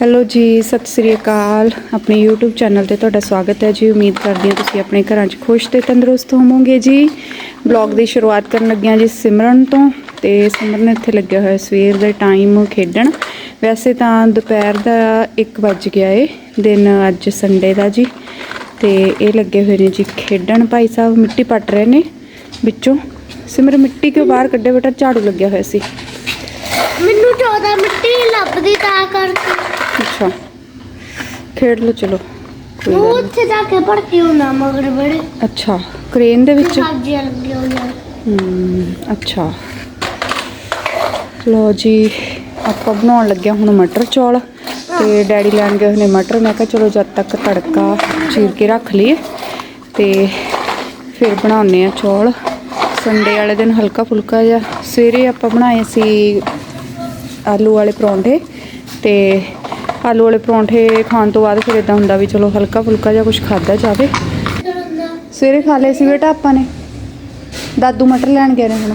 Hello ਜੀ, ਸਤਿ ਸ੍ਰੀ ਅਕਾਲ। ਆਪਣੇ YouTube channel ਤੇ ਤੁਹਾਡਾ ਸਵਾਗਤ ਹੈ ਜੀ। ਉਮੀਦ ਕਰਦੀ ਹਾਂ ਤੁਸੀਂ ਆਪਣੇ ਘਰਾਂ 'ਚ ਖੁਸ਼ ਤੇ ਤੰਦਰੁਸਤ ਹੋਵੋਗੇ ਜੀ। ਬਲੌਗ ਦੀ ਸ਼ੁਰੂਆਤ ਕਰਨ ਲੱਗਿਆਂ ਜੀ ਸਿਮਰਨ ਤੋਂ ਤੇ ਸਿਮਰਨ ਇੱਥੇ ਲੱਗਿਆ ਹੋਇਆ ਸਵੇਰ ਦੇ ਟਾਈਮ ਖੇਡਣ। ਵੈਸੇ ਤਾਂ ਦੁਪਹਿਰ ਦਾ 1 ਵੱਜ ਗਿਆ ਏ। ਦਿਨ ਅੱਜ ਸੰਡੇ ਦਾ ਜੀ। ਤੇ ਇਹ ਲੱਗੇ ਹੋਏ ਨੇ ਜੀ ਖੇਡਣ। ਭਾਈ ਸਾਹਿਬ ਮਿੱਟੀ ਪੱਟ ਰਹੇ ਨੇ ਵਿੱਚੋਂ। ਸਿਮਰਨ, ਮਿੱਟੀ ਕਿਉਂ ਬਾਹਰ ਕੱਢੇ ਬੇਟਾ? ਝਾੜੂ ਲੱਗਿਆ ਹੋਇਆ ਸੀ। ਮੈਨੂੰ 14 ਮਿੱਟੀ ਨੀ ਲੱਭਦੀ ਤਾਂ ਕਰਕੇ। ਅੱਛਾ। ਖੇਡ ਲਓ ਚਲੋ। ਕੋਈ ਉਹ ਗੱਲ ਨੀ। ਉੱਥੇ ਜਾ ਕੇ ਭਰਤੀ ਹੋਣਾ ਮਗਰ ਬੜੇ। ਅੱਛਾ। ਕ੍ਰੇਨ ਦੇ ਵਿੱਚ? ਸਬਜ਼ੀਆਂ ਲੱਗੀਆਂ ਹੋਈਆਂ ਹਮ, ਅੱਛਾ। ਲੋ ਜੀ ਆਪਾਂ ਬਣਾਉਣ ਲੱਗਿਆ ਹੁਣ ਮਟਰ ਚੌਲ ਤੇ ਡੈਡੀ ਲੈਣ ਗਏ ਹੋਏ ਨੇ ਮਟਰ। ਮੈਂ ਕਿਹਾ ਚਲੋ ਜਦ ਤੱਕ ਤੜਕਾ ਚੀਰ ਕੇ ਰੱਖ ਲਈਏ ਤੇ ਫਿਰ ਬਣਾਉਨੇ ਆ ਚੌਲ। ਸੰਡੇ ਵਾਲੇ ਦਿਨ ਹਲਕਾ ਫੁਲਕਾ ਜਿਹਾ। ਸਵੇਰੇ ਆਪਾਂ ਬਣਾਏ ਸੀ ਆਲੂ ਵਾਲੇ ਪਰੌਂਠੇ ਤੇ ਆਲੂ ਵਾਲੇ ਪਰੌਂਠੇ ਖਾਣ ਤੋਂ ਬਾਅਦ ਫਿਰ ਇਦਾਂ ਹੁੰਦਾ ਵੀ ਚਲੋ ਹਲਕਾ ਫੁਲਕਾ ਜਿਹਾ ਕੁਝ ਖਾਦਾ ਜਾਵੇ। ਸਵੇਰੇ ਖਾ ਲਏ ਸੀ ਬੇਟਾ ਆਪਾਂ ਨੇ। ਦਾਦੂ ਮਟਰ ਲੈਣ ਗਏ ਨੇ ਹੁਣ।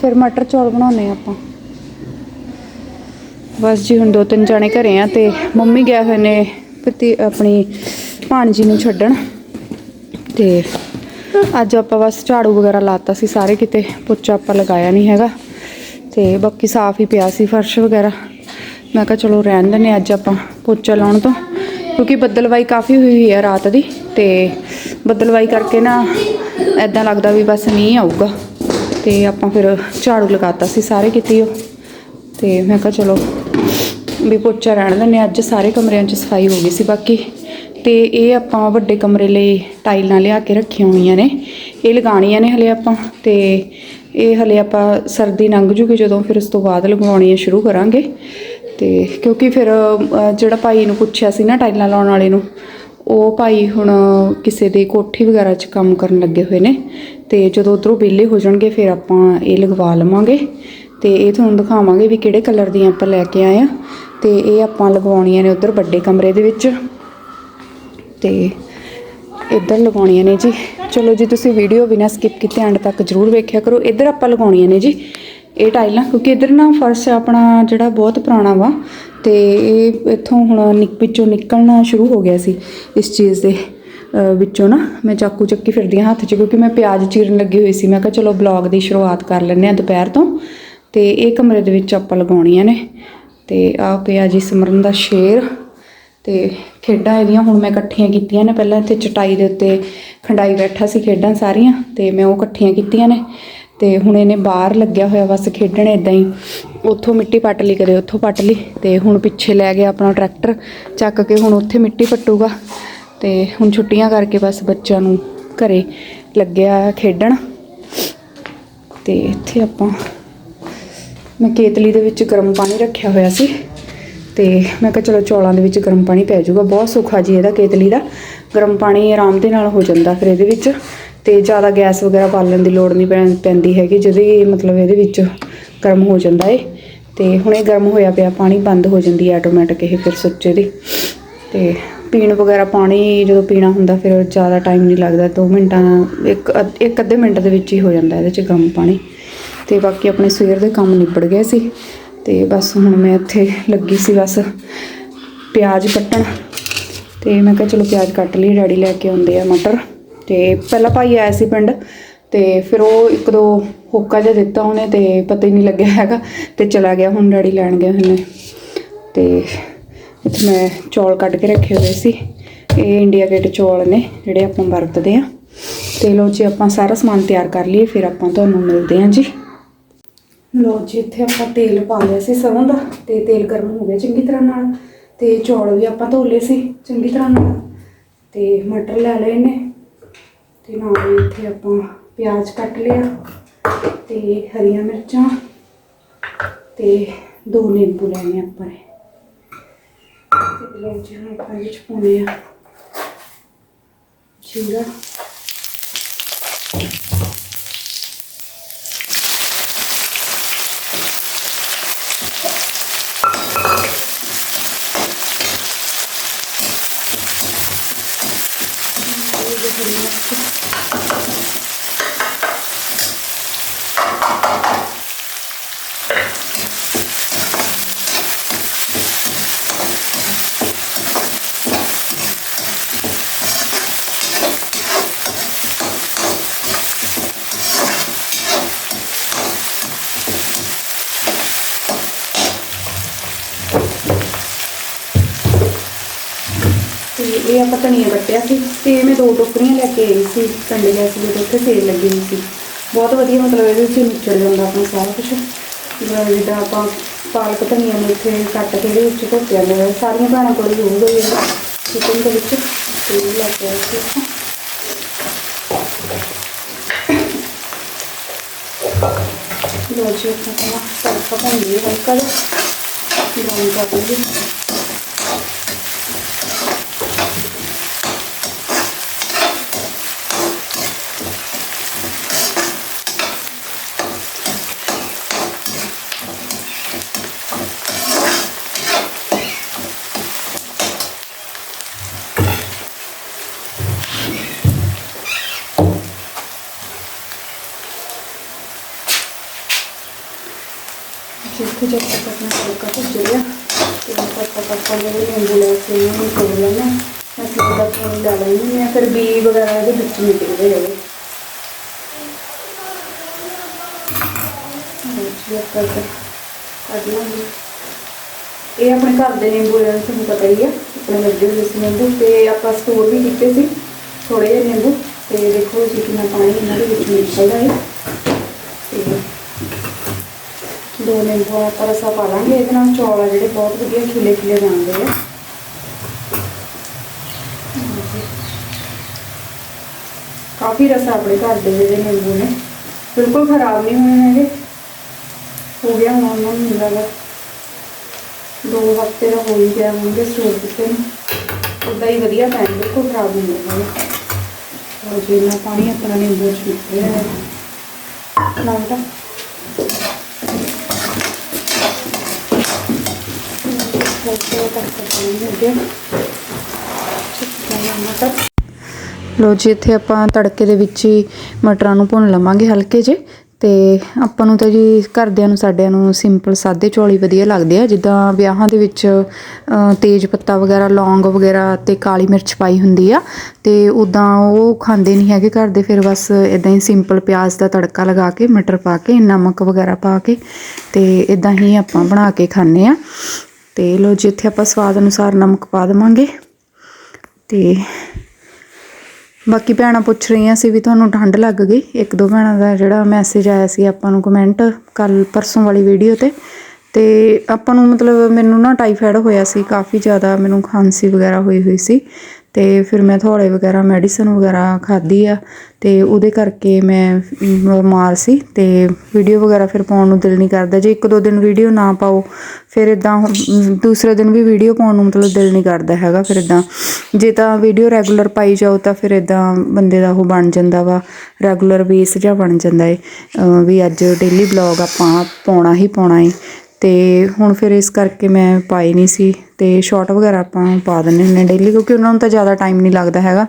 ਫਿਰ ਮਟਰ ਚੌਲ ਬਣਾਉਨੇ ਆ ਆਪਾਂ। ਬਸ ਜੀ ਹੁਣ ਦੋ ਤਿੰਨ ਜਾਣੇ ਘਰੇ ਆ ਤੇ ਮੰਮੀ ਗਏ ਹੋਏ ਨੇ ਪਤੀ ਆਪਣੀ ਭਾਣਜੀ ਨੂੰ ਛੱਡਣ। ਤੇ ਅੱਜ ਆਪਾਂ ਬਸ ਝਾੜੂ ਵਗੈਰਾ ਲਾਤਾ ਸੀ ਸਾਰੇ ਕਿਤੇ। ਪੋਚਾ ਆਪਾਂ ਲਗਾਇਆ ਨਹੀਂ ਹੈਗਾ। ਤੇ ਬਾਕੀ ਸਾਫ਼ ਹੀ ਪਿਆ ਸੀ, ਫਰਸ਼ ਵਗੈਰਾ। ਮੈਂ ਕਿਹਾ ਚਲੋ ਰਹਿਣ ਦਿੰਦੇ ਅੱਜ ਆਪਾਂ ਪੋਚਾ ਲਾਉਣ ਤੋਂ। ਕਿਉਂਕਿ ਬੱਦਲਵਾਈ ਕਾਫੀ ਹੋਈ ਹੋਈ ਹੈ ਰਾਤ ਦੀ ਤੇ ਬੱਦਲਵਾਈ ਕਰਕੇ ਨਾ ਐਦਾਂ ਲੱਗਦਾ ਵੀ ਬਸ ਮੀਂਹ ਆਊਗਾ। ਤੇ ਆਪਾਂ ਫਿਰ ਝਾੜੂ ਲਗਾਤਾ ਸੀ ਸਾਰੇ ਕਿਤੇ ਉਹ। ਤੇ ਮੈਂ ਕਿਹਾ ਚਲੋ ਵੀ ਪੋਚਾ ਰਹਿਣ ਦਿੰਦੇ ਅੱਜ ਸਾਰੇ ਕਮਰਿਆਂ 'ਚ ਸਫ਼ਾਈ ਹੋ ਗਈ ਸੀ ਬਾਕੀ। ਤੇ ਇਹ ਆਪਾਂ ਵੱਡੇ ਕਮਰੇ ਲਈ ਟਾਈਲਾਂ ਲਿਆ ਕੇ ਰੱਖੀਆਂ ਹੋਈਆਂ ਨੇ। ਇਹ ਲਗਾਉਣੀਆਂ ਨੇ ਹਲੇ ਆਪਾਂ ਤੇ ਇਹ ਹਲੇ ਆਪਾਂ ਸਰਦੀ ਲੰਘ ਜੂਗੀ ਜਦੋਂ ਫਿਰ ਉਸ ਤੋਂ ਬਾਅਦ ਲਗਵਾਉਣੀਆਂ ਸ਼ੁਰੂ ਕਰਾਂਗੇ। ਤੇ ਕਿਉਂਕਿ ਫਿਰ ਜਿਹੜਾ ਭਾਈ ਨੂੰ ਪੁੱਛਿਆ ਸੀ ਨਾ ਟਾਈਲਾਂ ਲਾਉਣ ਵਾਲੇ ਨੂੰ, ਉਹ ਭਾਈ ਹੁਣ ਕਿਸੇ ਦੇ ਕੋਠੀ ਵਗੈਰਾ 'ਚ ਕੰਮ ਕਰਨ ਲੱਗੇ ਹੋਏ ਨੇ। ਤੇ ਜਦੋਂ ਉਧਰੋਂ ਵਿਹਲੇ ਹੋ ਜਾਣਗੇ, ਫਿਰ ਆਪਾਂ ਇਹ ਲਗਵਾ ਲਵਾਂਗੇ। ਤੇ ਇਹ ਤੁਹਾਨੂੰ ਦਿਖਾਵਾਂਗੇ ਵੀ ਕਿਹੜੇ ਕਲਰ ਦੀਆਂ ਆਪਾਂ ਲੈ ਕੇ ਆਏ ਆ। ਤੇ ਇਹ ਆਪਾਂ ਲਗਵਾਉਣੀਆਂ ਨੇ ਉਧਰ ਵੱਡੇ ਕਮਰੇ ਦੇ ਵਿੱਚ। ਤੇ ਇੱਧਰ ਲਗਾਉਣੀਆਂ ਨੇ ਜੀ। ਚਲੋ ਜੀ, ਤੁਸੀਂ ਵੀਡੀਓ ਬਿਨਾਂ ਸਕਿਪ ਕੀਤੇ ਐਂਡ ਤੱਕ ਜਰੂਰ ਵੇਖਿਆ ਕਰੋ। ਇੱਧਰ ਆਪਾਂ ਲਗਾਉਣੀਆਂ ਨੇ ਜੀ। ਇਹ ਟਾਈਲਾਂ ਕਿਉਂਕਿ ਇੱਧਰ ਨਾ ਫਰਸ਼ ਆਪਣਾ ਜਿਹੜਾ ਬਹੁਤ ਪੁਰਾਣਾ ਵਾ। ਤੇ ਇਹ ਇੱਥੋਂ ਹੁਣ ਨਿਕ, ਵਿੱਚੋਂ ਨਿਕਲਣਾ ਸ਼ੁਰੂ ਹੋ ਗਿਆ ਸੀ ਇਸ ਚੀਜ਼ ਦੇ ਵਿੱਚੋਂ ਨਾ। ਮੈਂ ਚਾਕੂ ਚੱਕੀ ਫਿਰਦੀ ਹਾਂ ਹੱਥ 'ਚ, ਕਿਉਂਕਿ ਮੈਂ ਪਿਆਜ਼ ਚੀਰਨ ਲੱਗੀ ਹੋਈ ਸੀ। ਮੈਂ ਕਿਹਾ ਚਲੋ ਬਲੌਗ ਦੀ ਸ਼ੁਰੂਆਤ ਕਰ ਲੈਂਦੇ ਆ ਦੁਪਹਿਰ ਤੋਂ। ਤੇ ਇਹ ਕਮਰੇ ਦੇ ਵਿੱਚ ਆਪਾਂ ਲਗਾਉਣੀਆਂ ਨੇ। ਤੇ ਆ ਪਿਆ ਜੀ ਸਿਮਰਨ ਦਾ ਸ਼ੇਰ। ਅਤੇ ਖੇਡਾਂ ਇਹਦੀਆਂ ਹੁਣ ਮੈਂ ਇਕੱਠੀਆਂ ਕੀਤੀਆਂ ਨੇ, ਪਹਿਲਾਂ ਇੱਥੇ ਚਟਾਈ ਦੇ ਉੱਤੇ ਖੰਡਾਈ ਬੈਠਾ ਸੀ ਖੇਡਾਂ ਸਾਰੀਆਂ ਅਤੇ ਮੈਂ ਉਹ ਇਕੱਠੀਆਂ ਕੀਤੀਆਂ ਨੇ ਅਤੇ ਹੁਣ ਇਹਨੇ ਬਾਹਰ ਲੱਗਿਆ ਹੋਇਆ ਬਸ ਖੇਡਣ ਇਦਾਂ ਹੀ। ਉੱਥੋਂ ਮਿੱਟੀ ਪੱਟ ਲਈ ਕਦੇ ਉੱਥੋਂ ਪੱਟ ਲਈ ਅਤੇ ਹੁਣ ਪਿੱਛੇ ਲੈ ਗਿਆ ਆਪਣਾ ਟਰੈਕਟਰ, ਚੱਕ ਕੇ ਹੁਣ ਉੱਥੇ ਮਿੱਟੀ ਪੱਟੂਗਾ ਅਤੇ ਹੁਣ ਛੁੱਟੀਆਂ ਕਰਕੇ ਬਸ ਬੱਚਿਆਂ ਨੂੰ ਘਰੇ ਲੱਗਿਆ ਖੇਡਣ। ਤੇ ਇੱਥੇ ਆਪਾਂ ਮੈਂ ਕੇਤਲੀ ਦੇ ਵਿੱਚ ਗਰਮ ਪਾਣੀ ਰੱਖਿਆ ਹੋਇਆ ਸੀ। ਤੇ ਮੈਂ ਕਿਹਾ ਚਲੋ ਚੌਲਾਂ ਦੇ ਵਿੱਚ ਗਰਮ ਪਾਣੀ ਪੈ ਜਾਊਗਾ। ਬਹੁਤ ਸੁੱਖਾ ਜੀ ਇਹਦਾ ਕੇਤਲੀ ਦਾ। ਗਰਮ ਪਾਣੀ ਆਰਾਮ ਦੇ ਨਾਲ ਹੋ ਜਾਂਦਾ ਫਿਰ ਇਹਦੇ ਵਿੱਚ। ਤੇ ਜ਼ਿਆਦਾ ਗੈਸ ਵਗੈਰਾ ਬਾਲਣ ਦੀ ਲੋੜ ਨਹੀਂ ਪੈਂ- ਪੈਂਦੀ ਹੈਗੀ ਜਿਹਦੇ ਮਤਲਬ ਇਹਦੇ ਵਿੱਚ ਗਰਮ ਹੋ ਜਾਂਦਾ ਏ। ਤੇ ਹੁਣ ਇਹ ਗਰਮ ਹੋਇਆ ਪਿਆ, ਪਾਣੀ ਬੰਦ ਹੋ ਜਾਂਦੀ ਹੈ ਆਟੋਮੈਟਿਕ ਇਹ ਫਿਰ ਸੁੱਚੇ ਦੀ। ਤੇ ਪੀਣ ਵਗੈਰਾ ਪਾਣੀ ਜਦੋਂ ਪੀਣਾ ਹੁੰਦਾ ਫਿਰ ਜ਼ਿਆਦਾ ਟਾਈਮ ਨਹੀਂ ਲੱਗਦਾ 2 ਮਿੰਟਾਂ, ਇੱਕ ਅੱਧ- ਇੱਕ ਅੱਧੇ ਮਿੰਟ ਦੇ ਵਿੱਚ ਹੀ ਹੋ ਜਾਂਦਾ ਇਹਦੇ 'ਚ ਗਰਮ ਪਾਣੀ। ਤੇ ਬਾਕੀ ਆਪਣੇ ਸਵੇਰ ਦੇ ਕੰਮ ਨਿਬੜ ਗਏ ਸੀ। ਤੇ ਬਸ ਹੁਣ ਮੈਂ ਇੱਥੇ ਲੱਗੀ ਸੀ ਬਸ ਪਿਆਜ਼ ਕੱਟਣ। ਤੇ ਮੈਂ ਕਿਹਾ ਚਲੋ ਪਿਆਜ਼ ਕੱਟ ਲਈ ਡੈਡੀ ਲੈ ਕੇ ਆਉਂਦੇ ਆ ਮਟਰ। ਤੇ ਪਹਿਲਾਂ ਭਾਈ ਆਇਆ ਸੀ ਪਿੰਡ ਤੇ ਫਿਰ ਉਹ ਇੱਕ ਦੋ ਹੋਕਾ ਜਿਹਾ ਦਿੱਤਾ ਉਹਨੇ ਤੇ ਪਤਾ ਹੀ ਨਹੀਂ ਲੱਗਿਆ ਹੈਗਾ ਤੇ ਚਲਾ ਗਿਆ, ਹੁਣ ਡੈਡੀ ਲੈਣ ਗਏ ਹੋਏ ਨੇ ਤੇ ਇੱਥੇ ਮੈਂ ਚੌਲ ਕੱਢ ਕੇ ਰੱਖੇ ਹੋਏ ਸੀ। ਇਹ ਇੰਡੀਆ ਗੇਟ ਚੌਲ ਨੇ, ਜਿਹੜੇ ਆਪਾਂ ਵਰਤਦੇ ਆ। ਤੇ ਲੋ ਜੀ, ਆਪਾਂ ਸਾਰਾ ਸਮਾਨ ਤਿਆਰ ਕਰ ਲਈਏ, ਫਿਰ ਆਪਾਂ ਤੁਹਾਨੂੰ ਮਿਲਦੇ ਹਾਂ ਜੀ। ਲੋ ਜੀ, ਇੱਥੇ ਆਪਾਂ ਤੇਲ ਪਾ ਲਿਆ ਸੀ ਸਰੋਂ ਦਾ ਤੇ ਤੇਲ ਗਰਮ ਹੋ ਗਿਆ ਚੰਗੀ ਤਰ੍ਹਾਂ ਨਾਲ। ਤੇ ਚੌਲ ਵੀ ਆਪਾਂ ਧੋ ਲਏ ਸੀ ਚੰਗੀ ਤਰ੍ਹਾਂ ਨਾਲ। ਤੇ ਮਟਰ ਲੈ ਲਏ ਨੇ। ਤੇ ਨਾਲ ਇੱਥੇ ਆਪਾਂ ਪਿਆਜ਼ ਕੱਟ ਲਿਆ ਤੇ ਹਰੀਆਂ ਮਿਰਚਾਂ ਤੇ ਦੋ ਨਿੰਬੂ ਲੈਣੇ ਆਪਾਂ ਨੇ। ਤੇ ਲੋ ਜੀ, ਹੁਣ ਆਪਾਂ ਵਿੱਚ ਪਾਉਣੇ ਆ ਜੀਰਾ ਇਹ ਆਪਾਂ ਧਨੀਆ ਕੱਟਿਆ ਸੀ ਤੇ ਮੈਂ ਦੋ ਟੋਕਰੀਆਂ ਲੈ ਕੇ ਆਈ ਸੀ ਕੰਡੇ ਗੈਸ ਦੇ ਉੱਤੇ ਸੇਲ ਲੱਗੀ ਹੋਈ ਸੀ। ਬਹੁਤ ਵਧੀਆ ਮਤਲਬ ਇਹਦੇ ਵਿੱਚ ਨਿਚੜ ਜਾਂਦਾ ਆਪਣਾ ਸਾਰਾ ਕੁਝ ਜਿਵੇਂ ਜਿੱਦਾਂ ਆਪਾਂ ਪਾਲਕ ਧਨੀਆ ਨੂੰ ਇੱਥੇ ਕੱਟ ਕੇ ਇਹਦੇ ਵਿੱਚ ਧੋਤੇ ਜਾਂਦੇ ਸਾਰੀਆਂ ਭੈਣਾਂ ਕੋਲ ਹੀ ਹੋਊਗਾ ਹੀ ਇਹ ਦੇ ਵਿੱਚ। ਤੇ ਲੈ ਕੇ ਆਈ ਸੀ ਇੱਥੋਂ। ਲੋ ਜੀ ਆਪਣਾ ਤੜਕਾ ਭੁੰਨ ਲਈ ਹਲਕਾ ਜਿਹਾ। ਬਰਾਊਨ ਕਰ ਲਈਏ। ਜਿੱਥੇ ਜਦ ਤੱਕ ਆਪਣਾ ਤੜਕਾ ਭੁੱਜ ਗਿਆ ਤੇ ਤਦ ਤੱਕ ਆਪਾਂ ਜਿਹੜੇ ਨਿੰਬੂ ਲੈ ਕੇ ਇਹਨੂੰ ਤੋੜ ਲੈਣਾ ਮੈਂ ਥੋੜਾ ਪਾਣੀ ਡਾਲ ਲੈਣੀ ਹੈ ਫਿਰ ਬੀ ਵਗੈਰਾ ਇਹਦੇ ਵਿੱਚ ਨਿਕਲਦੇ ਜਾਵੇ ਜੀ ਕੱਢ ਲਾਂਗੇ ਇਹ ਆਪਣੇ ਘਰ ਦੇ ਨਿੰਬੂ ਨੇ ਤੁਹਾਨੂੰ ਪਤਾ ਹੀ ਆ ਆਪਣੇ ਲੱਗੇ ਹੋਏ ਸੀ ਨਿੰਬੂ ਤੇ ਆਪਾਂ ਸਟੋਰ ਵੀ ਕੀਤੇ ਸੀ ਥੋੜੇ ਜਿਹੇ ਨਿੰਬੂ ਤੇ ਦੇਖੋ ਜੀ ਕਿੰਨਾ ਪਾਣੀ ਇਹਨਾਂ ਦੇ ਵਿੱਚ ਨਿਕਲਦਾ ਹੈ ਤੇ ਦੋ ਨਿੰਬੂ ਆਪਾਂ ਰਸਾ ਪਾ ਲਾਂਗੇ। ਇਹਦੇ ਨਾਲ ਚੌਲ ਆ ਜਿਹੜੇ ਬਹੁਤ ਵਧੀਆ ਖਿਲੇ ਖਿਲੇ ਜਾਂਦੇ ਆ। ਕਾਫੀ ਰਸਾ ਆਪਣੇ ਘਰ ਦੇ ਜਿਹੜੇ ਨਿੰਬੂ ਨੇ। ਬਿਲਕੁਲ ਖਰਾਬ ਨਹੀਂ ਹੋਏ ਹੈਗੇ ਹੋ ਗਿਆ ਹੁਣ ਉਹਨਾਂ ਨੂੰ ਮਿਲਦਾ ਦੋ ਹਫ਼ਤੇ ਦਾ ਹੋ ਹੀ ਗਿਆ ਹੋਣਗੇ ਸਟੋਰ ਕੀਤੇ ਨੇ। ਉਦਾਂ ਹੀ ਵਧੀਆ ਪੈਣ ਬਿਲਕੁਲ ਖਰਾਬ ਨਹੀਂ ਹੋਏਗਾ ਔਰ ਜੇ ਪਾਣੀ ਆਪਣਾ ਨਿੰਬੂ ਚ ਨਿਕਲਿਆ ਹੈ ਲੱਗਦਾ ਲੋ ਜੀ, ਇੱਥੇ ਆਪਾਂ ਤੜਕੇ ਦੇ ਵਿੱਚ ਹੀ ਮਟਰਾਂ ਨੂੰ ਭੁੰਨ ਲਵਾਂਗੇ ਹਲਕੇ ਜੇ ਤੇ ਆਪਾਂ ਨੂੰ ਤਾਂ ਜੀ ਘਰਦਿਆਂ ਨੂੰ, ਸਾਡਿਆਂ ਨੂੰ ਸਿੰਪਲ ਸਾਦੇ ਚੌਲ ਹੀ ਵਧੀਆ ਲੱਗਦੇ ਆ, ਜਿੱਦਾਂ ਵਿਆਹਾਂ ਦੇ ਵਿੱਚ ਤੇਜ ਪੱਤਾ ਵਗੈਰਾ, ਲੌਂਗ ਵਗੈਰਾ ਤੇ ਕਾਲੀ ਮਿਰਚ ਪਾਈ ਹੁੰਦੀ ਆ ਤੇ ਉਦਾਂ ਉਹ ਖਾਂਦੇ ਨਹੀਂ ਹੈਗੇ ਘਰ ਦੇ, ਫਿਰ ਬਸ ਇਦਾਂ ਹੀ ਸਿੰਪਲ ਪਿਆਜ਼ ਦਾ ਤੜਕਾ ਲਗਾ ਕੇ, ਮਟਰ ਪਾ ਕੇ, ਨਮਕ ਵਗੈਰਾ ਪਾ ਕੇ ਤੇ ਇਦਾਂ ਹੀ ਆਪਾਂ ਬਣਾ ਕੇ ਖਾਂਦੇ ਆ। ਤੇ ਲੋ ਜੀ, ਇੱਥੇ ਆਪਾਂ ਸਵਾਦ ਅਨੁਸਾਰ ਨਮਕ ਪਾ ਦੇਵਾਂਗੇ। ਤੇ ਬਾਕੀ ਭੈਣਾਂ ਪੁੱਛ ਰਹੀਆਂ ਸੀ ਵੀ ਤੁਹਾਨੂੰ ਠੰਡ ਲੱਗ ਗਈ? ਇੱਕ ਦੋ ਭੈਣਾਂ ਦਾ ਜਿਹੜਾ ਮੈਸੇਜ ਆਇਆ ਸੀ, ਆਪਾਂ ਨੂੰ ਕਮੈਂਟ ਕੱਲ ਪਰਸੋਂ ਵਾਲੀ ਵੀਡੀਓ ਤੇ। ਤੇ ਆਪਾਂ ਨੂੰ ਮਤਲਬ ਮੈਨੂੰ ਨਾ ਟਾਈਫਾਇਡ ਹੋਇਆ ਸੀ, ਕਾਫੀ ਜ਼ਿਆਦਾ ਮੈਨੂੰ ਖਾਂਸੀ ਵਗੈਰਾ ਹੋਈ ਹੋਈ ਸੀ। ਤੇ ਫਿਰ ਮੈਂ ਥੋੜੇ ਵਗੈਰਾ ਮੈਡੀਸਨ ਵਗੈਰਾ ਖਾਧੀ ਆ ਤੇ ਉਹਦੇ ਕਰਕੇ ਮੈਂ ਬਿਮਾਰ ਸੀ ਤੇ ਵੀਡੀਓ ਵਗੈਰਾ ਫਿਰ ਪਾਉਣ ਨੂੰ ਦਿਲ ਨਹੀਂ ਕਰਦਾ। ਜੇ ਇੱਕ ਦੋ ਦਿਨ ਵੀਡੀਓ ਨਾ ਪਾਓ, ਫਿਰ ਇਦਾਂ ਦੂਸਰੇ ਦਿਨ ਵੀ ਵੀਡੀਓ ਪਾਉਣ ਨੂੰ ਮਤਲਬ ਦਿਲ ਨਹੀਂ ਕਰਦਾ ਹੈਗਾ, ਫਿਰ ਇਦਾਂ ਜੇ ਤਾਂ ਵੀਡੀਓ ਰੈਗੂਲਰ ਪਾਈ ਜਾਓ ਤਾਂ ਫਿਰ ਇਦਾਂ ਬੰਦੇ ਦਾ ਉਹ ਬਣ ਜਾਂਦਾ ਵਾ ਰੈਗੂਲਰ ਬੇਸ ਜਿਹਾ ਬਣ ਜਾਂਦਾ ਏ। ਵੀ ਅੱਜ ਡੇਲੀ ਬਲੌਗ ਆਪਾਂ ਪਾਉਣਾ ਹੀ ਪਾਉਣਾ ਏ। ਤੇ ਹੁਣ ਫਿਰ ਇਸ ਕਰਕੇ ਮੈਂ ਪਾਈ ਨਹੀਂ ਸੀ ਤੇ ਸ਼ਾਰਟ ਵਗੈਰਾ ਆਪਾਂ ਪਾ ਦਿੰਦੇ ਹੁੰਦੇ ਡੇਲੀ ਕਿਉਂਕਿ ਉਹਨਾਂ ਨੂੰ ਤਾਂ ਜ਼ਿਆਦਾ ਟਾਈਮ ਨਹੀਂ ਲੱਗਦਾ ਹੈਗਾ।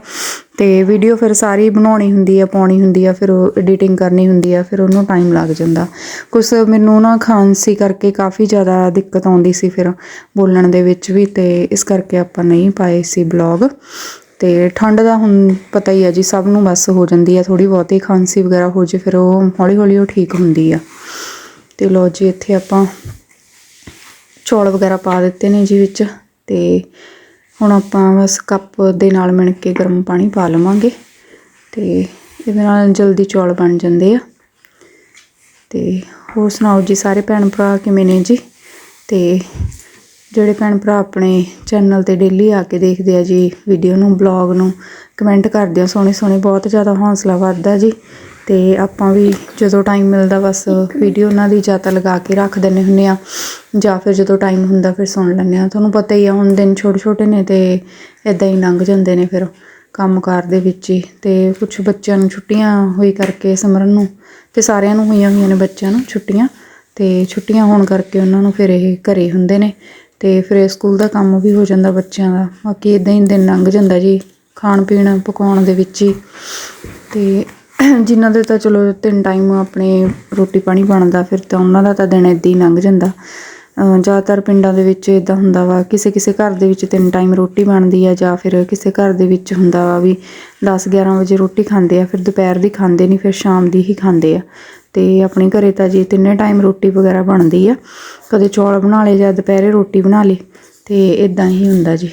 ਤੇ ਵੀਡੀਓ ਫਿਰ ਸਾਰੀ ਬਣਾਉਣੀ ਹੁੰਦੀ ਆ, ਪਾਉਣੀ ਹੁੰਦੀ ਆ, ਫਿਰ ਉਹ ਐਡੀਟਿੰਗ ਕਰਨੀ ਹੁੰਦੀ ਆ, ਫਿਰ ਉਹਨੂੰ ਟਾਈਮ ਲੱਗ ਜਾਂਦਾ। ਕੁਛ ਮੈਨੂੰ ਨਾ ਖਾਂਸੀ ਕਰਕੇ ਕਾਫੀ ਜ਼ਿਆਦਾ ਦਿੱਕਤ ਆਉਂਦੀ ਸੀ ਫਿਰ ਬੋਲਣ ਦੇ ਵਿੱਚ ਵੀ ਤੇ ਇਸ ਕਰਕੇ ਆਪਾਂ ਨਹੀਂ ਪਾਏ ਸੀ ਬਲੌਗ ਤੇ ਠੰਡ ਦਾ ਹੁਣ ਪਤਾ ਹੀ ਆ ਜੀ, ਸਭ ਨੂੰ ਬਸ ਹੋ ਜਾਂਦੀ ਆ ਥੋੜੀ ਬਹੁਤੀ ਖਾਂਸੀ ਵਗੈਰਾ ਹੋ ਜੇ ਫਿਰ ਉਹ ਹੌਲੀ ਹੌਲੀ ਉਹ ਠੀਕ ਹੁੰਦੀ ਆ। ਤੇ ਲੋ ਜੀ, ਇੱਥੇ ਆਪਾਂ ਚੌਲ ਵਗੈਰਾ ਪਾ ਦਿੱਤੇ ਨੇ ਜੀ ਵਿੱਚ ਤੇ ਹੁਣ ਆਪਾਂ ਬਸ ਕੱਪ ਦੇ ਨਾਲ ਮਿਣ ਕੇ ਗਰਮ ਪਾਣੀ ਪਾ ਲਵਾਂਗੇ ਤੇ ਇਹਦੇ ਨਾਲ ਜਲਦੀ ਚੌਲ ਬਣ ਜਾਂਦੇ ਆ। ਤੇ ਹੋਰ ਸੁਣਾਓ ਜੀ ਸਾਰੇ ਭੈਣ ਭਰਾ ਕਿਵੇਂ ਨੇ ਜੀ? ਤੇ ਜਿਹੜੇ ਭੈਣ ਭਰਾ ਆਪਣੇ ਚੈਨਲ ਤੇ ਡੇਲੀ ਆ ਕੇ ਦੇਖਦੇ ਆ ਜੀ ਵੀਡੀਓ ਨੂੰ ਬਲੌਗ ਨੂੰ ਕਮੈਂਟ ਕਰਦੇ ਆ ਸੋਹਣੇ ਸੋਹਣੇ ਬਹੁਤ ਜ਼ਿਆਦਾ ਹੌਸਲਾ ਵੱਧਦਾ ਜੀ। ਅਤੇ ਆਪਾਂ ਵੀ ਜਦੋਂ ਟਾਈਮ ਮਿਲਦਾ ਬਸ ਵੀਡੀਓ ਉਹਨਾਂ ਦੀ ਜਾਂ ਤਾਂ ਲਗਾ ਕੇ ਰੱਖ ਦਿੰਦੇ ਹੁੰਦੇ ਹਾਂ ਜਾਂ ਫਿਰ ਜਦੋਂ ਟਾਈਮ ਹੁੰਦਾ ਫਿਰ ਸੁਣ ਲੈਂਦੇ ਹਾਂ। ਤੁਹਾਨੂੰ ਪਤਾ ਹੀ ਆ, ਹੁਣ ਦਿਨ ਛੋਟੇ ਛੋਟੇ ਨੇ ਅਤੇ ਇੱਦਾਂ ਹੀ ਲੰਘ ਜਾਂਦੇ ਨੇ ਫਿਰ ਕੰਮਕਾਰ ਦੇ ਵਿੱਚ ਹੀ ਅਤੇ ਕੁਛ ਬੱਚਿਆਂ ਨੂੰ ਛੁੱਟੀਆਂ ਹੋਈ ਕਰਕੇ ਸਿਮਰਨ ਨੂੰ ਅਤੇ ਸਾਰਿਆਂ ਨੂੰ ਹੋਈਆਂ ਹੋਈਆਂ ਨੇ ਬੱਚਿਆਂ ਨੂੰ ਛੁੱਟੀਆਂ ਅਤੇ ਛੁੱਟੀਆਂ ਹੋਣ ਕਰਕੇ ਉਹਨਾਂ ਨੂੰ ਫਿਰ ਇਹ ਘਰੇ ਹੁੰਦੇ ਨੇ ਅਤੇ ਫਿਰ ਸਕੂਲ ਦਾ ਕੰਮ ਵੀ ਹੋ ਜਾਂਦਾ ਬੱਚਿਆਂ ਦਾ, ਬਾਕੀ ਇਦਾਂ ਹੀ ਦਿਨ ਲੰਘ ਜਾਂਦਾ ਜੀ ਖਾਣ ਪੀਣ ਪਕਾਉਣ ਦੇ ਵਿੱਚ ਹੀ ਅਤੇ ਜਿਨ੍ਹਾਂ ਦੇ ਤਾਂ ਚਲੋ ਤਿੰਨ ਟਾਈਮ ਆਪਣੇ ਰੋਟੀ ਪਾਣੀ ਬਣਦਾ, ਫਿਰ ਤਾਂ ਉਹਨਾਂ ਦਾ ਤਾਂ ਦਿਨ ਇੱਦਾਂ ਹੀ ਲੰਘ ਜਾਂਦਾ। ਜ਼ਿਆਦਾਤਰ ਪਿੰਡਾਂ ਦੇ ਵਿੱਚ ਇੱਦਾਂ ਹੁੰਦਾ ਵਾ, ਕਿਸੇ ਕਿਸੇ ਘਰ ਦੇ ਵਿੱਚ ਤਿੰਨ ਟਾਈਮ ਰੋਟੀ ਬਣਦੀ ਆ ਜਾਂ ਫਿਰ ਕਿਸੇ ਘਰ ਦੇ ਵਿੱਚ ਹੁੰਦਾ ਵਾ ਵੀ 10 11 ਵਜੇ ਰੋਟੀ ਖਾਂਦੇ ਆ, ਫਿਰ ਦੁਪਹਿਰ ਦੀ ਖਾਂਦੇ ਨਹੀਂ ਫਿਰ ਸ਼ਾਮ ਦੀ ਹੀ ਖਾਂਦੇ ਆ। ਅਤੇ ਆਪਣੇ ਘਰੇ ਤਾਂ ਜੀ ਤਿੰਨੇ ਟਾਈਮ ਰੋਟੀ ਵਗੈਰਾ ਬਣਦੀ ਆ, ਕਦੇ ਚੌਲ ਬਣਾ ਲਏ ਜਾਂ ਦੁਪਹਿਰੇ ਰੋਟੀ ਬਣਾ ਲਈ ਅਤੇ ਇੱਦਾਂ ਹੀ ਹੁੰਦਾ ਜੀ।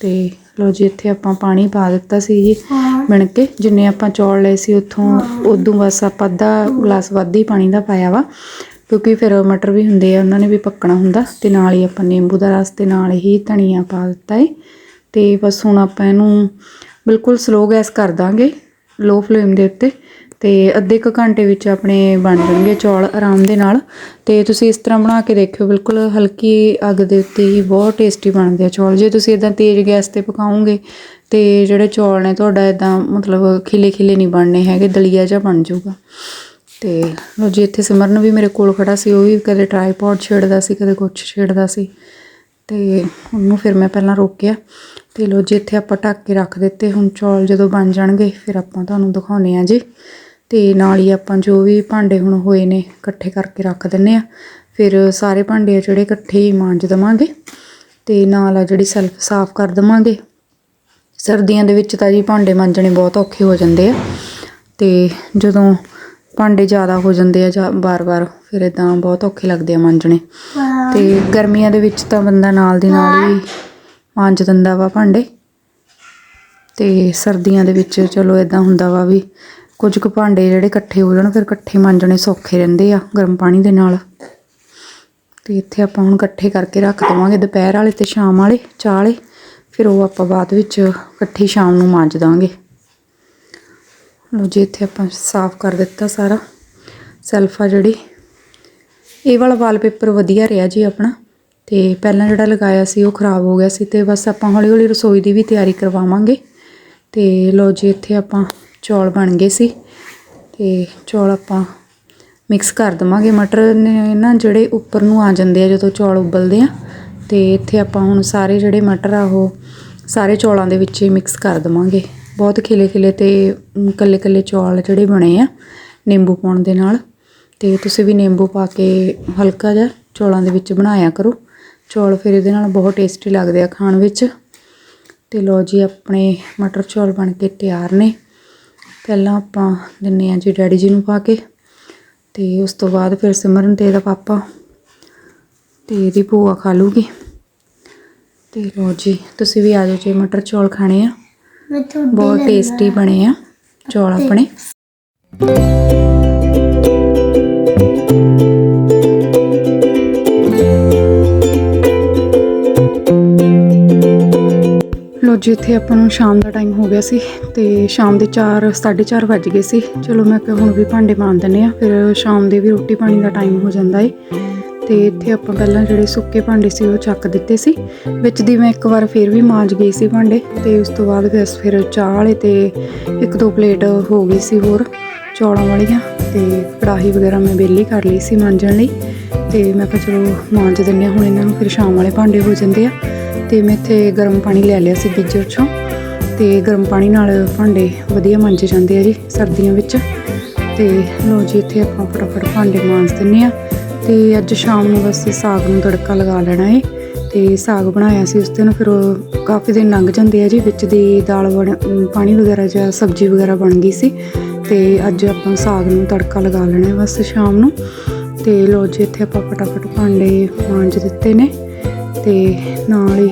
ਤੇ ਲੋ ਜੀ ਇੱਥੇ ਆਪਾਂ ਪਾਣੀ ਪਾ ਦਿੱਤਾ ਸੀ ਜੀ ਮਿਣ ਕੇ। ਜਿੰਨੇ ਆਪਾਂ ਚੌਲ ਲਏ ਸੀ ਉੱਥੋਂ ਉਦੋਂ ਬਸ ਆਪਾਂ ਅੱਧਾ ਗਲਾਸ ਵੱਧ ਹੀ ਪਾਣੀ ਦਾ ਪਾਇਆ ਵਾ। ਕਿਉਂਕਿ ਫਿਰ ਮਟਰ ਵੀ ਹੁੰਦੇ ਆ ਉਹਨਾਂ ਨੇ ਵੀ ਪੱਕਣਾ ਹੁੰਦਾ ਤੇ ਨਾਲ ਹੀ ਆਪਾਂ ਨਿੰਬੂ ਦਾ ਰਸ ਤੇ ਨਾਲ ਹੀ ਧਨੀਆ ਪਾ ਦਿੱਤਾ ਏ। ਤੇ ਬਸ ਹੁਣ ਆਪਾਂ ਇਹਨੂੰ ਬਿਲਕੁਲ ਸਲੋ ਗੈਸ ਕਰ ਦਾਂਗੇ ਲੋ ਫਲੇਮ ਦੇ ਉੱਤੇ। ਤੇ ਅੱਧੇ ਕੁ ਘੰਟੇ ਵਿੱਚ ਆਪਣੇ ਬਣ ਜਾਣਗੇ ਚੌਲ ਆਰਾਮ ਦੇ ਨਾਲ। ਤੇ ਤੁਸੀਂ ਇਸ ਤਰ੍ਹਾਂ ਬਣਾ ਕੇ ਦੇਖਿਓ, ਬਿਲਕੁਲ ਹਲਕੀ ਅੱਗ ਦੇ ਉੱਤੇ ਹੀ ਬਹੁਤ ਟੇਸਟੀ ਬਣਦੇ ਆ ਚੌਲ। ਜੇ ਤੁਸੀਂ ਇਦਾਂ ਤੇਜ਼ ਗੈਸ ਤੇ ਪਕਾਓਗੇ ਤੇ ਜਿਹੜੇ ਚੌਲ ਨੇ ਤੁਹਾਡਾ ਇਦਾਂ ਮਤਲਬ ਖਿਲੇ ਖਿਲੇ ਨਹੀਂ ਬਣਨੇ ਹੈਗੇ, ਦਲੀਆ ਜਿਹਾ ਬਣ ਜਾਊਗਾ। ਤੇ ਲੋ ਜੀ, ਇੱਥੇ ਸਿਮਰਨ ਵੀ ਮੇਰੇ ਕੋਲ ਖੜਾ ਸੀ, ਉਹ ਵੀ ਕਦੇ ਟ੍ਰਾਈਪੋਡ ਛੇੜਦਾ ਸੀ, ਕਦੇ ਕੁਛ ਛੇੜਦਾ ਸੀ। ਤੇ ਉਹਨੂੰ ਫਿਰ ਮੈਂ ਪਹਿਲਾਂ ਰੋਕਿਆ। ਤੇ ਲੋ ਜੀ, ਇੱਥੇ ਆਪਾਂ ਢੱਕ ਕੇ ਰੱਖ ਦਿੱਤੇ। ਹੁਣ ਚੌਲ ਜਦੋਂ ਬਣ ਜਾਣਗੇ, ਫਿਰ ਆਪਾਂ ਤੁਹਾਨੂੰ ਦਿਖਾਉਨੇ ਆ ਜੀ। ਤੇ ਨਾਲ ਹੀ ਆਪਾਂ ਜੋ ਵੀ ਭਾਂਡੇ ਹੁਣ ਹੋਏ ਨੇ ਇਕੱਠੇ ਕਰਕੇ ਰੱਖ ਦਿੰਨੇ ਆ। ਫਿਰ ਸਾਰੇ ਭਾਂਡੇ ਆ ਜਿਹੜੇ ਇਕੱਠੇ ਹੀ ਮਾਂਜ ਦਵਾਂਗੇ ਤੇ ਨਾਲ ਆ ਜਿਹੜੀ ਸੈਲਫ ਸਾਫ਼ ਕਰ ਦਵਾਂਗੇ। ਸਰਦੀਆਂ ਦੇ ਵਿੱਚ ਤਾਂ ਜੀ ਭਾਂਡੇ ਮਾਂਜਣੇ ਬਹੁਤ ਔਖੇ ਹੋ ਜਾਂਦੇ ਆ ਤੇ ਜਦੋਂ ਭਾਂਡੇ ਜ਼ਿਆਦਾ ਹੋ ਜਾਂਦੇ ਆ ਜਾਂ ਬਾਰ-ਬਾਰ ਫਿਰ ਇਦਾਂ ਬਹੁਤ ਔਖੇ ਲੱਗਦੇ ਆ ਮਾਂਜਣੇ। ਤੇ ਗਰਮੀਆਂ ਦੇ ਵਿੱਚ ਤਾਂ ਬੰਦਾ ਨਾਲ ਦੀ ਨਾਲ ਹੀ ਮਾਂਜ ਦਿੰਦਾ ਵਾ ਭਾਂਡੇ। ਤੇ ਸਰਦੀਆਂ ਦੇ ਵਿੱਚ ਚਲੋ ਇਦਾਂ ਹੁੰਦਾ ਵਾ ਵੀ ਕੁਝ ਕੁ ਭਾਂਡੇ ਜਿਹੜੇ ਇਕੱਠੇ ਹੋ ਜਾਣ, ਫਿਰ ਇਕੱਠੇ ਮਾਂਜਣੇ ਸੌਖੇ ਰਹਿੰਦੇ ਆ ਗਰਮ ਪਾਣੀ ਦੇ ਨਾਲ। ਤੇ ਇੱਥੇ ਆਪਾਂ ਹੁਣ ਇਕੱਠੇ ਕਰਕੇ ਰੱਖ ਦੇਵਾਂਗੇ ਦੁਪਹਿਰ ਵਾਲੇ ਤੇ ਸ਼ਾਮ ਵਾਲੇ ਚਾਹ ਵਾਲੇ, ਫਿਰ ਉਹ ਆਪਾਂ ਬਾਅਦ ਵਿੱਚ ਇਕੱਠੀ ਸ਼ਾਮ ਨੂੰ ਮਾਂਜ ਦਾਂਗੇ। ਲੋ ਜੀ, ਇੱਥੇ ਆਪਾਂ ਸਾਫ਼ ਕਰ ਦਿੱਤਾ ਸਾਰਾ ਸੈਲਫਾ ਜਿਹੜੀ। ਇਹ ਵਾਲਾ ਵਾਲਪੇਪਰ ਵਧੀਆ ਰਿਹਾ ਜੀ ਆਪਣਾ। ਤੇ ਪਹਿਲਾਂ ਜਿਹੜਾ ਲਗਾਇਆ ਸੀ ਉਹ ਖਰਾਬ ਹੋ ਗਿਆ ਸੀ ਤੇ ਬਸ ਆਪਾਂ ਹੌਲੀ ਹੌਲੀ ਰਸੋਈ ਦੀ ਵੀ ਤਿਆਰੀ ਕਰਵਾਵਾਂਗੇ। ਤੇ ਲੋ ਜੀ, ਇੱਥੇ ਆਪਾਂ ਚੌਲ ਬਣ ਗਏ ਸੀ ਤੇ ਚੌਲ ਆਪਾਂ ਮਿਕਸ ਕਰ ਦਵਾਂਗੇ। ਮਟਰ ਨੇ ਨਾ ਜਿਹੜੇ ਉੱਪਰ ਨੂੰ ਆ ਜਾਂਦੇ ਆ, ਜਦੋਂ ਚੌਲ ਉਬਲਦੇ ਆ, ਤੇ ਇੱਥੇ ਆਪਾਂ ਹੁਣ ਸਾਰੇ ਜਿਹੜੇ ਮਟਰ ਆ, ਉਹ ਸਾਰੇ ਚੌਲਾਂ ਦੇ ਵਿੱਚ ਹੀ ਮਿਕਸ ਕਰ ਦਵਾਂਗੇ। ਬਹੁਤ ਖਿਲੇ ਖਿਲੇ ਤੇ ਕੱਲੇ ਕੱਲੇ ਚੌਲ ਜਿਹੜੇ ਬਣੇ ਆ, ਨਿੰਬੂ ਪਾਉਣ ਦੇ ਨਾਲ। ਤੇ ਤੁਸੀਂ ਵੀ ਨਿੰਬੂ ਪਾ ਕੇ ਹਲਕਾ ਜਿਹਾ ਚੌਲਾਂ ਦੇ ਵਿੱਚ ਬਣਾਇਆ ਕਰੋ। ਚੌਲ ਫਿਰ ਇਹਦੇ ਨਾਲ ਬਹੁਤ ਟੇਸਟੀ ਲੱਗਦੇ ਆ ਖਾਣ ਵਿੱਚ। ਤੇ ਲੋ ਜੀ, ਆਪਣੇ ਮਟਰ ਚੌਲ ਬਣ ਕੇ ਤਿਆਰ ਨੇ। ਪਹਿਲਾਂ ਆਪਾਂ ਦਿੰਨੇ ਆ ਜੀ ਡੈਡੀ ਜੀ ਨੂੰ ਪਾ ਕੇ ਤੇ ਉਸ ਤੋਂ ਬਾਅਦ ਫਿਰ ਸਿਮਰਨ ਤੇ ਇਹਦਾ ਪਾਪਾ ਤੇ ਇਹਦੀ ਭੂਆ ਖਾ ਲੂਗੀ। ਤੇ ਲੋ ਜੀ ਤੁਸੀਂ ਵੀ ਆ ਜਾਓ ਜੇ ਮਟਰ ਚੌਲ ਖਾਣੇ ਆ। ਬਹੁਤ ਟੇਸਟੀ ਬਣੇ ਆ ਚੌਲ ਆਪਣੇ। ਲੋ ਇੱਥੇ ਆਪਾਂ ਨੂੰ ਸ਼ਾਮ ਦਾ ਟਾਈਮ ਹੋ ਗਿਆ ਸੀ ਤੇ ਸ਼ਾਮ ਦੇ 4 4:30 ਵੱਜ ਗਏ ਸੀ। ਚਲੋ ਮੈਂ ਕਿਹਾ ਹੁਣ ਵੀ ਭਾਂਡੇ ਮਾਂਜ ਦਿੰਨੇ ਆ ਫਿਰ ਸ਼ਾਮ ਦੇ ਵੀ ਰੋਟੀ ਪਾਣੀ ਦਾ ਟਾਈਮ ਹੋ ਜਾਂਦਾ ਏ। ਤੇ ਇੱਥੇ ਆਪਾਂ ਪਹਿਲਾਂ ਜਿਹੜੇ ਸੁੱਕੇ ਭਾਂਡੇ ਸੀ, ਉਹ ਚੱਕ ਦਿੱਤੇ ਸੀ। ਵਿੱਚ ਦੀ ਮੈਂ ਇੱਕ ਵਾਰ ਫਿਰ ਵੀ ਮਾਂਜ ਗਈ ਸੀ ਭਾਂਡੇ ਤੇ ਉਸ ਤੋਂ ਬਾਅਦ ਬਸ ਫਿਰ ਚਾਹ ਵਾਲੇ ਤੇ ਇੱਕ ਦੋ ਪਲੇਟ ਹੋ ਗਈ ਸੀ ਹੋਰ, ਚੌਲਾਂ ਵਾਲੀਆਂ ਤੇ ਕੜਾਹੀ ਵਗੈਰਾ ਮੈਂ ਵਿਹਲੀ ਕਰ ਲਈ ਸੀ ਮਾਂਜਣ ਲਈ। ਤੇ ਮੈਂ ਕਿਹਾ ਚਲੋ ਮਾਂਜ ਦਿੰਨੇ ਆ ਹੁਣ ਇਹਨਾਂ ਨੂੰ ਫਿਰ ਸ਼ਾਮ ਵਾਲੇ ਭਾਂਡੇ ਹੋ ਜਾਂਦੇ ਆ। ਤੇ ਮੈਂ ਇੱਥੇ ਗਰਮ ਪਾਣੀ ਲੈ ਲਿਆ ਸੀ ਗੀਜਰ ਚੋਂ। ਤੇ ਗਰਮ ਪਾਣੀ ਨਾਲ ਭਾਂਡੇ ਵਧੀਆ ਮੰਜੇ ਜਾਂਦੇ ਆ ਜੀ ਸਰਦੀਆਂ ਵਿੱਚ। ਤੇ ਲੋ ਜੀ ਇੱਥੇ ਆਪਾਂ ਫਟਾਫਟ ਭਾਂਡੇ ਮਾਂਜ ਦਿੰਨੇ ਆ। ਤੇ ਅੱਜ ਸ਼ਾਮ ਨੂੰ ਬਸ ਸਾਗ ਨੂੰ ਤੜਕਾ ਲਗਾ ਲੈਣਾ ਏ। ਤੇ ਸਾਗ ਬਣਾਇਆ ਸੀ ਉਸ ਦਿਨ, ਫਿਰ ਕਾਫੀ ਦਿਨ ਲੰਘ ਜਾਂਦੇ ਆ ਜੀ, ਵਿੱਚ ਦੀ ਦਾਲ ਬਣ, ਪਾਣੀ ਵਗੈਰਾ ਜਾਂ ਸਬਜ਼ੀ ਵਗੈਰਾ ਬਣ ਗਈ ਸੀ। ਤੇ ਅੱਜ ਆਪਾਂ ਸਾਗ ਨੂੰ ਤੜਕਾ ਲਗਾ ਲੈਣਾ ਬਸ ਸ਼ਾਮ ਨੂੰ। ਤੇ ਲੋ ਜੀ ਇੱਥੇ ਆਪਾਂ ਫਟਾਫਟ ਭਾਂਡੇ ਮਾਂਜ ਦਿੱਤੇ ਨੇ। ਤੇ ਨਾਲ ਹੀ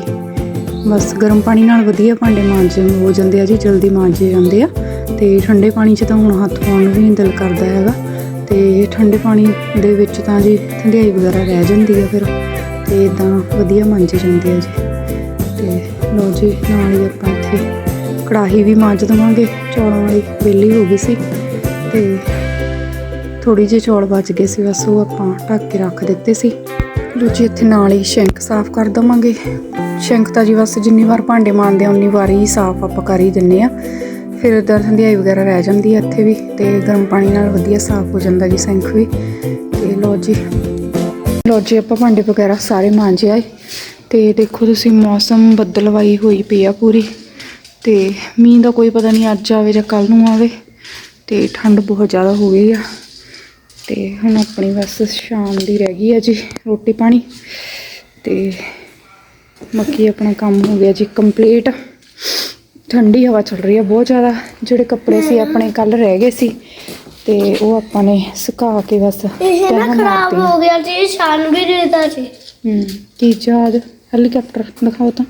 ਬਸ ਗਰਮ ਪਾਣੀ ਨਾਲ ਵਧੀਆ ਭਾਂਡੇ ਮਾਂਜੇ, ਹੋ ਜਾਂਦੇ ਆ ਜੀ, ਜਲਦੀ ਮਾਂਜੇ ਜਾਂਦੇ ਆ। ਤੇ ਠੰਡੇ ਪਾਣੀ 'ਚ ਤਾਂ ਹੁਣ ਹੱਥ ਪਾਉਣ ਨੂੰ ਵੀ ਨਹੀਂ ਦਿਲ ਕਰਦਾ ਹੈਗਾ। ਤੇ ਠੰਡੇ ਪਾਣੀ ਦੇ ਵਿੱਚ ਤਾਂ ਜੀ ਠੰਡਿਆਈ ਵਗੈਰਾ ਰਹਿ ਜਾਂਦੀ ਆ ਫਿਰ, ਤੇ ਇਦਾਂ ਵਧੀਆ ਮਾਂਜੇ ਜਾਂਦੇ ਆ ਜੀ। ਤੇ ਲੋ ਜੀ, ਨਾਲ ਹੀ ਆਪਾਂ ਇੱਥੇ ਕੜਾਹੀ ਵੀ ਮਾਂਜ ਦਵਾਂਗੇ, ਚੌਲਾਂ ਵਾਲੀ ਵਿਹਲੀ ਹੋ ਗਈ ਸੀ। ਤੇ ਥੋੜੀ ਜਿਹੀ ਚੌਲ ਬਚ ਗਏ ਸੀ, ਬਸ ਉਹ ਆਪਾਂ ਢੱਕ ਕੇ ਰੱਖ ਦਿੱਤੇ ਸੀ। ਦੂਜੀ ਇੱਥੇ ਨਾਲ ਹੀ ਸ਼ੈਂਕ ਸਾਫ਼ ਕਰ ਦਵਾਂਗੇ। ਸ਼ੈਂਕ ਤਾਂ ਜੀ ਬਸ ਜਿੰਨੀ ਵਾਰ ਭਾਂਡੇ ਮਾਂਜਦੇ ਆ, ਉਨੀ ਵਾਰ ਹੀ ਸਾਫ਼ ਆਪਾਂ ਕਰ ਹੀ ਦਿੰਨੇ ਆ। ਫਿਰ ਇਦਾਂ ਹੰਧਿਆਈ ਵਗੈਰਾ ਰਹਿ ਜਾਂਦੀ ਆ ਇੱਥੇ ਵੀ ਤੇ ਗਰਮ ਪਾਣੀ ਨਾਲ ਵਧੀਆ ਸਾਫ਼ ਹੋ ਜਾਂਦਾ ਜੀ ਸੈਂਕ ਵੀ। ਤੇ ਲੋ ਜੀ ਲੋ ਜੀ ਆਪਾਂ ਭਾਂਡੇ ਵਗੈਰਾ ਸਾਰੇ ਮਾਂਜੇ ਆਏ। ਤੇ ਦੇਖੋ ਤੁਸੀਂ ਮੌਸਮ ਬੱਦਲਵਾਈ ਹੋਈ ਪਈ ਆ ਪੂਰੀ। ਤੇ ਮੀਂਹ ਦਾ ਕੋਈ ਪਤਾ ਨਹੀਂ ਅੱਜ ਆਵੇ ਜਾਂ ਕੱਲ ਨੂੰ ਆਵੇ। ਤੇ ਠੰਡ ਬਹੁਤ ਜ਼ਿਆਦਾ ਹੋ ਗਈ ਆ। ਤੇ ਹੁਣ ਆਪਣੀ ਬਸ ਸ਼ਾਮ ਦੀ ਰਹਿ ਗਈ ਆ ਜੀ ਰੋਟੀ ਪਾਣੀ। ਤੇ ਮੱਕੀ ਆਪਣਾ ਕੰਮ ਹੋ ਗਿਆ ਜੀ ਕੰਪਲੀਟ ਠੰਡੀ ਹਵਾ ਚੱਲ ਰਹੀ ਆ ਬਹੁਤ ਜ਼ਿਆਦਾ। ਜਿਹੜੇ ਕੱਪੜੇ ਸੀ ਆਪਣੇ ਕੱਲ ਰਹਿ ਗਏ ਸੀ। ਤੇ ਉਹ ਆਪਾਂ ਨੇ ਸੁਕਾ ਕੇ ਬਸ ਇਹ ਨਾ ਖਰਾਬ। ਹੋ ਗਿਆ ਜੀ ਛਾਨ ਵੀ ਦੇਦਾ ਜੀ। ਹੂੰ ਕੀ ਯਾਦ? ਹੈਲੀਕਾਪਟਰ ਦਿਖਾਓ ਤਾਂ।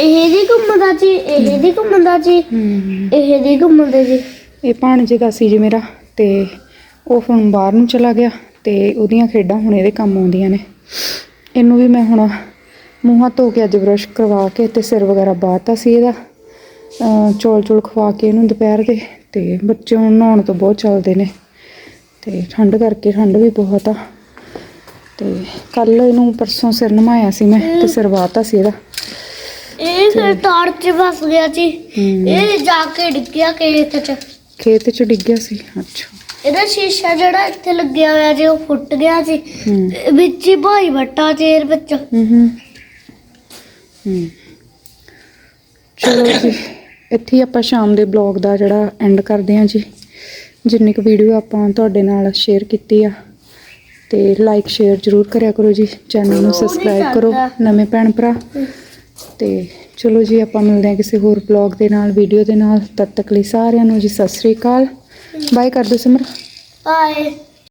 ਇਹ ਦੀ ਘੁੰਮਦਾ ਜੀ ਇਹ ਦੀ ਘੁੰਮਦਾ ਜੀ ਹੂੰ। ਇਹ ਦੀ ਘੁੰਮਦੇ ਜੀ। ਇਹ ਭਾਣਜੇ ਦਾ ਸੀ ਜੀ ਮੇਰਾ ਤੇ ਉਹ ਹੁਣ ਬਾਹਰ ਨੂੰ ਚਲਾ ਗਿਆ ਤੇ ਉਹਦੀਆਂ ਖੇਡਾਂ ਹੁਣ ਇਹਦੇ ਕੰਮ ਆਉਂਦੀਆਂ ਨੇ। ਇਹਨੂੰ ਵੀ ਮੈਂ ਹੁਣ ਮੂੰਹ ਹੱਥ ਧੋ ਕੇ ਅੱਜ ਬਰਸ਼ ਕਰਵਾ ਕੇ ਤੇ ਸਿਰ ਵਗੈਰਾ ਬਾਤਾ ਸੀ ਇਹਦਾ। ਚੌਲ ਚੌਲ ਖਵਾ ਕੇ ਇਹਨੂੰ ਦੁਪਹਿਰ ਦੇ ਤੇ ਬੱਚੇ ਹੁਣ ਨਹਾਉਣ ਤੋਂ ਬਹੁਤ ਚੱਲਦੇ ਨੇ ਤੇ ਠੰਡ ਕਰਕੇ ਠੰਡ ਵੀ ਬਹੁਤ ਆ। ਤੇ ਕੱਲ ਇਹਨੂੰ ਪਰਸੋਂ ਸਿਰ ਨਮਾਇਆ ਸੀ ਮੈਂ ਤੇ ਸਿਰ ਬਾਤਾ ਸੀ ਇਹਦਾ। ਇਹ ਫਿਰ ਤਾਰ 'ਚ ਫਸ ਗਿਆ ਹੂੰ। ਇਹ ਜਾ ਕੇ ਡਿੱਗਿਆ ਖੇਤ 'ਚ। ਖੇਤ 'ਚ ਡਿੱਗਿਆ ਸੀ। ਅੱਛਾ। ਇਹਦਾ ਸ਼ੀਸ਼ਾ ਜਿਹੜਾ ਇੱਥੇ ਲੱਗਿਆ ਹੋਇਆ ਜੀ ਉਹ ਫੁੱਟ ਗਿਆ ਸੀ। ਵਿੱਚ ਹੀ ਭਾਈ ਵੱਟਾ ਚੇਰ ਵਿੱਚ। ਹੂੰ ਹੂੰ। ਹੂੰ। ਚਲੋ ਜੀ ਇੱਥੇ ਹੀ ਆਪਾਂ ਸ਼ਾਮ ਦੇ ਬਲੌਗ ਦਾ ਜਿਹੜਾ ਐਂਡ ਕਰਦੇ ਹਾਂ ਜੀ। ਜਿੰਨੀ ਕੁ ਵੀਡੀਓ ਆਪਾਂ ਤੁਹਾਡੇ ਨਾਲ ਸ਼ੇਅਰ ਕੀਤੀ ਆ। ਤੇ ਲਾਈਕ ਸ਼ੇਅਰ ਜ਼ਰੂਰ ਕਰਿਆ ਕਰੋ ਜੀ। ਚੈਨਲ ਨੂੰ ਸਬਸਕ੍ਰਾਈਬ ਕਰੋ ਨਵੇਂ ਭੈਣ ਭਰਾ। ਤੇ ਚਲੋ ਜੀ ਆਪਾਂ ਮਿਲਦੇ ਹਾਂ ਕਿਸੇ ਹੋਰ ਬਲੌਗ ਦੇ ਨਾਲ ਵੀਡੀਓ ਦੇ ਨਾਲ। ਤਦ ਤੱਕ ਲਈ ਸਾਰਿਆਂ ਨੂੰ ਜੀ ਸਤਿ ਸ੍ਰੀ ਅਕਾਲ। ਬਾਏ ਕਰ ਦਿਓ ਸਿਮਰ। ਆਏ